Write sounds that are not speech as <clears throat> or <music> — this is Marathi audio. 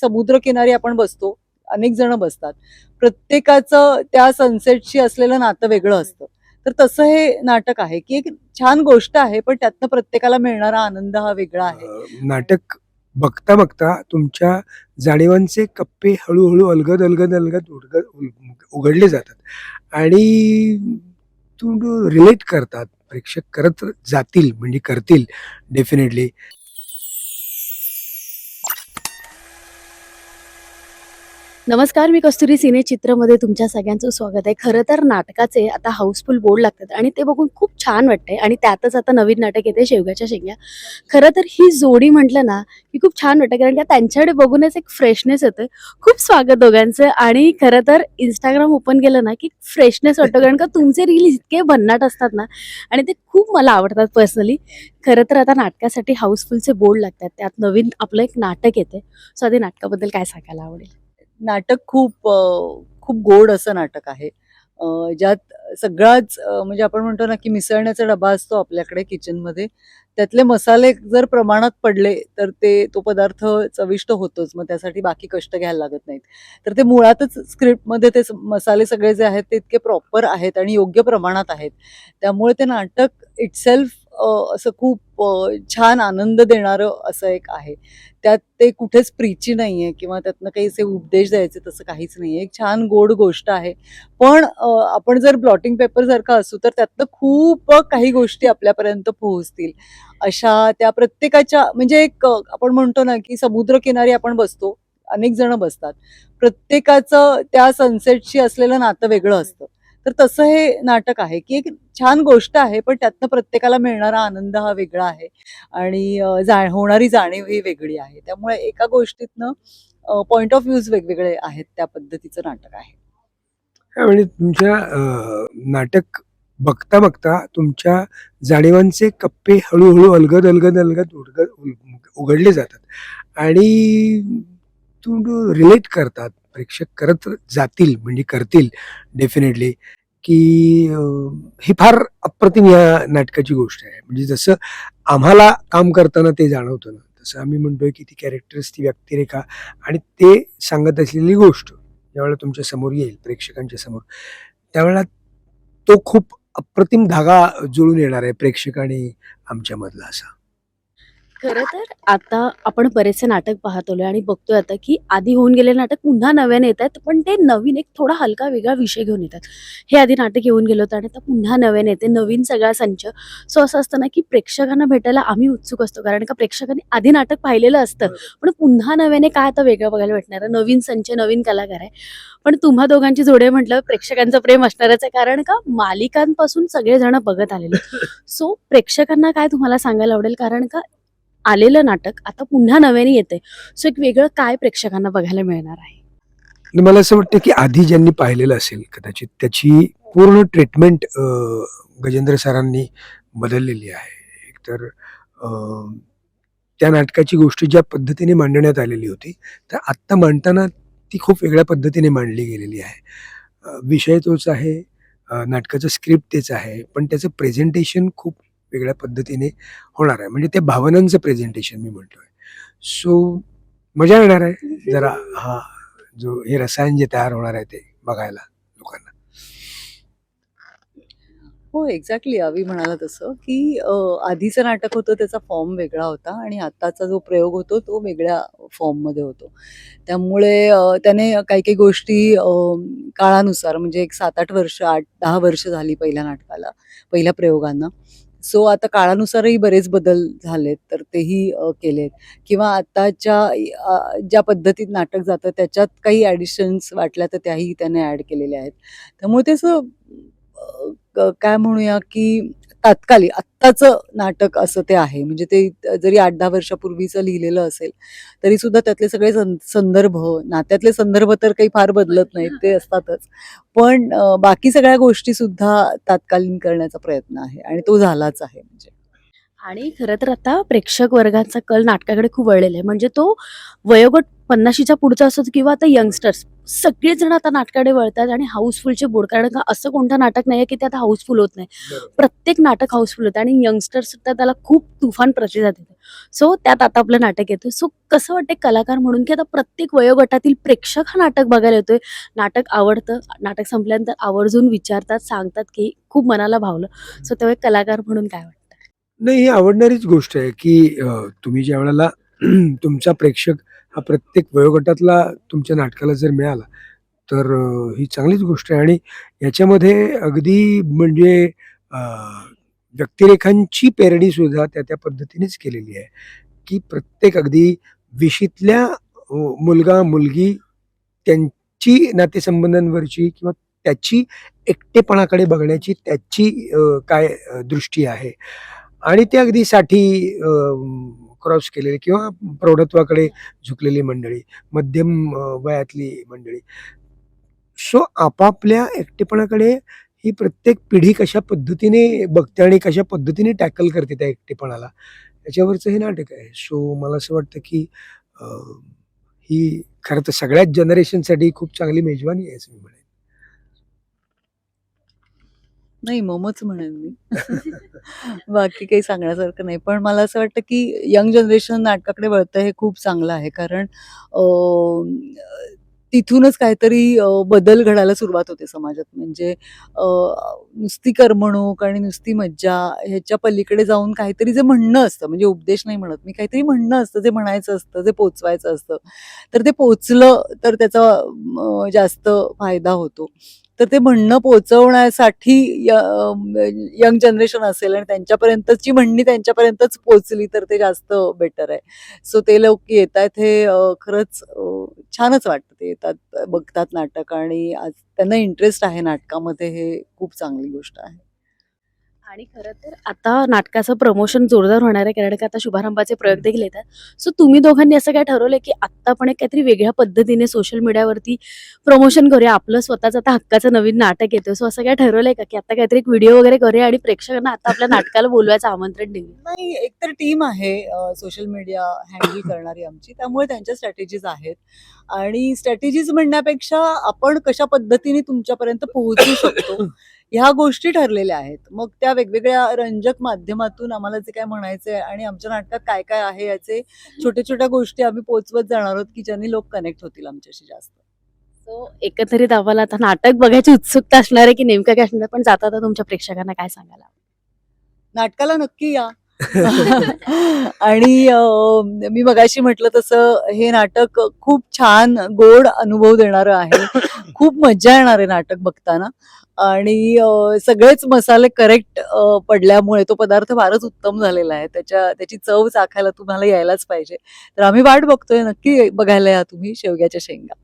समुद्रकिनारी आपण बसतो अनेक जण बसतात. प्रत्येकाचं त्या सनसेटशी असलेलं नातं वेगळं असतं. तर तसं हे नाटक आहे की एक छान गोष्ट आहे पण त्यातनं प्रत्येकाला मिळणारा आनंद हा वेगळा आहे. नाटक बघता बघता तुमच्या जाणीवांचे कप्पे हळूहळू अलगद अलगद अलगद उघडले जातात. आणि तू रिलेट करतात. प्रेक्षक करत जातील म्हणजे करतील डेफिनेटली नमस्कार मी कस्तुरी सिने चित्रमध्ये तुमच्या सगळ्यांचं स्वागत आहे. खरं तर नाटकाचे आता हाऊसफुल बोर्ड लागतात आणि ते बघून खूप छान वाटतंय आणि त्यातच आता नवीन नाटक येते शेवग्याच्या शेंग्या खरं तर ही जोडी म्हटलं ना की खूप छान वाटतं कारण का त्यांच्याकडे बघूनच एक फ्रेशनेस येतोय. खूप स्वागत दोघांचं आणि खरं तर इंस्टाग्राम ओपन केलं ना की फ्रेशनेस वाटतो कारण का तुमचे रील इतके भन्नाट असतात ना आणि ते खूप मला आवडतात पर्सनली खरं तर आता नाटकासाठी हाऊसफुलचे बोर्ड लागतात. त्यात नवीन आपलं एक नाटक येते सो आधी नाटकाबद्दल काय सांगायला आवडेल? नाटक खूप खूप गोड असं नाटक आहे. ज्यात सगळाच म्हणजे आपण म्हणतो ना की मिसळण्याचा डबा असतो आपल्याकडे किचनमध्ये. त्यातले मसाले जर प्रमाणात पडले तर ते तो पदार्थ चविष्ट होतोच. मग त्यासाठी बाकी कष्ट घ्यायला लागत नाहीत. तर ते मुळातच स्क्रिप्टमध्ये ते मसाले सगळे जे आहेत ते इतके प्रॉपर आहेत आणि योग्य प्रमाणात आहेत. त्यामुळे ते नाटक इटसेल्फ असं खूप छान आनंद देणारं असं एक आहे. त्यात ते कुठेच प्रीची नाही आहे किंवा त्यातनं काही असे उपदेश द्यायचे तसं काहीच नाही आहे एक छान गोड गोष्ट आहे. पण आपण जर ब्लॉटिंग पेपर सारखं असू तर त्यातनं खूप काही गोष्टी आपल्यापर्यंत पोहोचतील. अशा त्या प्रत्येकाच्या म्हणजे एक आपण म्हणतो ना की समुद्रकिनारी आपण बसतो. अनेक जण बसतात. प्रत्येकाचं त्या सनसेटशी असलेलं नातं वेगळं असतं. तर तसं हे नाटक आहे की एक छान गोष्ट आहे पण त्यातनं प्रत्येकाला मिळणारा आनंद हा वेगळा आहे आणि जा होणारी जाणीव ही वेगळी आहे. त्यामुळे एका गोष्टीतनं पॉइंट ऑफ व्ह्यूज वेगवेगळे आहेत त्या पद्धतीचं नाटक आहे. हा, म्हणजे तुमच्या नाटक बघता बघता तुमच्या जाणीवांचे कप्पे हळूहळू अलगद अलगद अलगद उडगद उल- उघडले जातात. आणि तू रिलेट करतात. प्रेक्षक करत जातील म्हणजे करतील डेफिनेटली की ही फार अप्रतिम या नाटकाची गोष्ट आहे. म्हणजे जसं आम्हाला काम करताना ते जाणवतं ना तसं आम्ही म्हणतोय की ती कॅरेक्टर्स ती व्यक्तिरेखा आणि ते सांगत असलेली गोष्ट ज्यावेळेला तुमच्यासमोर येईल प्रेक्षकांच्या समोर त्यावेळेला तो खूप अप्रतिम धागा जुळून येणार आहे प्रेक्षक आणि आमच्यामधला असा. खरं तर आता आपण बरेचसे नाटक पाहतोय आणि बघतोय आता की आधी होऊन गेलेले नाटक पुन्हा नव्याने येत आहेत पण ते नवीन एक थोडा हलका वेगळा विषय घेऊन येतात. हे आधी नाटक येऊन गेलं होतं आणि आता पुन्हा नव्याने येते नवीन सगळा संच. सो असं असतं ना की प्रेक्षकांना भेटायला आम्ही उत्सुक असतो कारण का प्रेक्षकांनी आधी नाटक पाहिलेलं असतं पण पुन्हा नव्याने काय आता वेगळं बघायला भेटणार आहे? नवीन संच नवीन कलाकार आहे. पण तुम्हा दोघांची जोडे म्हटलं प्रेक्षकांचं प्रेम असणारच आहे कारण का मालिकांपासून सगळेजण बघत आलेले <laughs> सो प्रेक्षकांना काय तुम्हाला सांगायला आवडेल? कारण का आलेलं नाटक आता पुन्हा नव्याने येते सो एक वेगळं काय प्रेक्षकांना बघायला मिळणार आहे? आणि मला असं वाटतं की आधी ज्यांनी पाहिलेलं असेल कदाचित त्याची पूर्ण ट्रीटमेंट गजेंद्र सरांनी बदललेली आहे. एकतर त्या नाटकाची गोष्ट ज्या पद्धतीने मांडण्यात आलेली होती तर आत्ता मांडताना ती खूप वेगळ्या पद्धतीने मांडली गेलेली आहे. विषय तोच आहे नाटकाचं स्क्रिप्ट तेच आहे पण त्याचं प्रेझेंटेशन खूप वेगळ्या पद्धतीने होणार आहे. म्हणजे त्या भावनांचं प्रेझेंटेशन मी म्हणतोय. सो मजा येणार आहे. जरा हा जो हे रसायन जे तयार होणार आहे ते बघायला लोकांना. हो एक्झॅक्टली अवी म्हणाला तसं की आधीचं नाटक होतं त्याचा फॉर्म वेगळा होता आणि आत्ताचा जो प्रयोग होतो तो वेगळ्या फॉर्ममध्ये होतो. त्यामुळे त्याने काही काही गोष्टी काळानुसार म्हणजे एक सात आठ वर्ष आठ दहा वर्ष झाली पहिल्या नाटकाला पहिल्या प्रयोगांना. सो आता काळानुसारही बरेच बदल झालेत तर तेही केलेत. किंवा आत्ताच्या ज्या पद्धतीत नाटक जातं त्याच्यात काही ॲडिशन्स वाटल्या तर त्याही त्याने ॲड केलेल्या आहेत. त्यामुळे ते असं काय म्हणूया की तात्कालिक आत्ताचं नाटक असं ते आहे. म्हणजे ते जरी आठ दहा वर्षापूर्वीचं लिहिलेलं असेल तरी सुद्धा त्यातले सगळे सं- संदर्भ नात्यातले संदर्भ तर काही फार बदलत नाहीत ते असतातच. पण बाकी सगळ्या गोष्टी सुद्धा तात्कालीन करण्याचा प्रयत्न आहे आणि तो झालाच आहे. म्हणजे आणि खरं तर आता प्रेक्षक वर्गाचा कल नाटकाकडे खूप वळलेला आहे. म्हणजे तो वयोगट पन्नाशीच्या पुढचा असो किंवा आता यंगस्टर्स सगळेच जण आता नाटकाकडे वळतात आणि हाऊसफुलचे बोर्ड कारण का असं कोणतं नाटक नाही आहे की ते आता हाऊसफुल होत नाही. प्रत्येक नाटक हाऊसफुल होतं आणि यंगस्टर्स सुद्धा त्याला खूप तुफान प्रतिसाद देतो सो त्यात आता आपलं नाटक येतं सो कसं वाटतं कलाकार म्हणून की आता प्रत्येक वयोगटातील प्रेक्षक हा नाटक बघायला येतोय. नाटक आवडतं नाटक संपल्यानंतर आवर्जून विचारतात सांगतात की खूप मनाला भावलं. सो तेव्हा कलाकार म्हणून काय वाटतं? नाही ही आवडणारीच गोष्ट आहे की अ, तुम्ही ज्या वेळेला <clears throat> तुमचा प्रेक्षक हा प्रत्येक वयोगटातला तुमच्या नाटकाला जर मिळाला तर अ, ही चांगलीच गोष्ट आहे. आणि याच्यामध्ये अगदी म्हणजे अ, व्यक्तिरेखांची पेरणी सुद्धा त्या त्या पद्धतीनेच केलेली आहे की प्रत्येक अगदी विशीतल्या अ, मुलगा मुलगी त्यांची नातेसंबंधांवरची किंवा त्याची एकटेपणाकडे बघण्याची त्याची अ, काय अ, दृष्टी आहे. आणि ते अगदी साठी क्रॉस केलेली किंवा प्रौढत्वाकडे झुकलेली मंडळी मध्यम वयातली मंडळी. सो आपापल्या एकटेपणाकडे ही प्रत्येक पिढी कशा पद्धतीने बघते आणि कशा पद्धतीने टॅकल करते त्या एकटेपणाला याच्यावरचं हे नाटक आहे. सो मला असं वाटतं की ही खरं तर सगळ्याच जनरेशनसाठी खूप चांगली मेजवानी आहे असं मी म्हणेन. नाही ममच म्हणेन मी. बाकी काही सांगण्यासारखं नाही. पण मला असं वाटतं की यंग जनरेशन नाटकाकडे वळतं हे खूप चांगलं आहे. कारण तिथूनच काहीतरी बदल घडायला सुरुवात होते समाजात. म्हणजे नुसती करमणूक आणि नुसती मज्जा ह्याच्या पलीकडे जाऊन काहीतरी जे म्हणणं असतं म्हणजे उपदेश नाही म्हणत मी काहीतरी म्हणणं असतं जे म्हणायचं असतं जे पोचवायचं असतं. तर ते पोचलं तर त्याचा जास्त फायदा होतो. तर ते म्हणणं पोहोचवण्यासाठी यंग जनरेशन असेल आणि त्यांच्यापर्यंतची म्हणणी त्यांच्यापर्यंतच पोचली तर ते जास्त बेटर आहे. सो ते लोक येत आहेत हे खरंच छानच वाटतं. ते येतात बघतात नाटक आणि आज त्यांना इंटरेस्ट आहे नाटकामध्ये हे खूप चांगली गोष्ट आहे. आणि खरं तर आता नाटकाचं प्रमोशन जोरदार होणार आहे कारण का आता शुभारंभाचे प्रयोग देखील येतात. सो तुम्ही दोघांनी असं काय ठरवलंय की आत्ता पण एक काहीतरी वेगळ्या पद्धतीने सोशल मीडियावरती प्रमोशन करूया? आपलं स्वतःचं आता हक्काचं नवीन नाटक येतं सो असं काय ठरवलंय का की आता काहीतरी एक व्हिडिओ वगैरे करूया आणि प्रेक्षकांना आता आपल्या नाटकाला बोलवायचं आमंत्रण देऊया? नाही एकतर टीम आहे सोशल मीडिया हँडल करणारी आमची. त्यामुळे त्यांच्या स्ट्रॅटेजीज आहेत. आणि स्ट्रॅटेजीज म्हणण्यापेक्षा आपण कशा पद्धतीने तुमच्यापर्यंत पोहोचू शकतो ह्या गोष्टी ठरलेल्या आहेत. मग त्या वेगवेगळ्या रंजक माध्यमातून आम्हाला जे काय म्हणायचं आहे आणि आमच्या नाटकात काय काय आहे याचे छोट्या छोट्या गोष्टी आम्ही पोचवत जाणार आहोत की ज्यांनी लोक कनेक्ट होतील आमच्याशी जास्त. सो एकंदरीत आम्हाला आता नाटक बघायची उत्सुकता असणार आहे की नेमकं काय असणार? पण जाता आता तुमच्या प्रेक्षकांना काय सांगायला नाटकाला नक्की या. <laughs> आणि मी मगाशी म्हटलं तसं हे नाटक खूप छान गोड अनुभव देणारं आहे. <laughs> खूप मजा येणार आहे नाटक बघताना. आणि सगळेच मसाले करेक्ट पडल्यामुळे तो पदार्थ फारच उत्तम झालेला आहे. त्याच्या त्याची चव चाखायला तुम्हाला यायलाच पाहिजे. तर आम्ही वाट बघतोय नक्की बघायला या तुम्ही शेवग्याच्या शेंगा.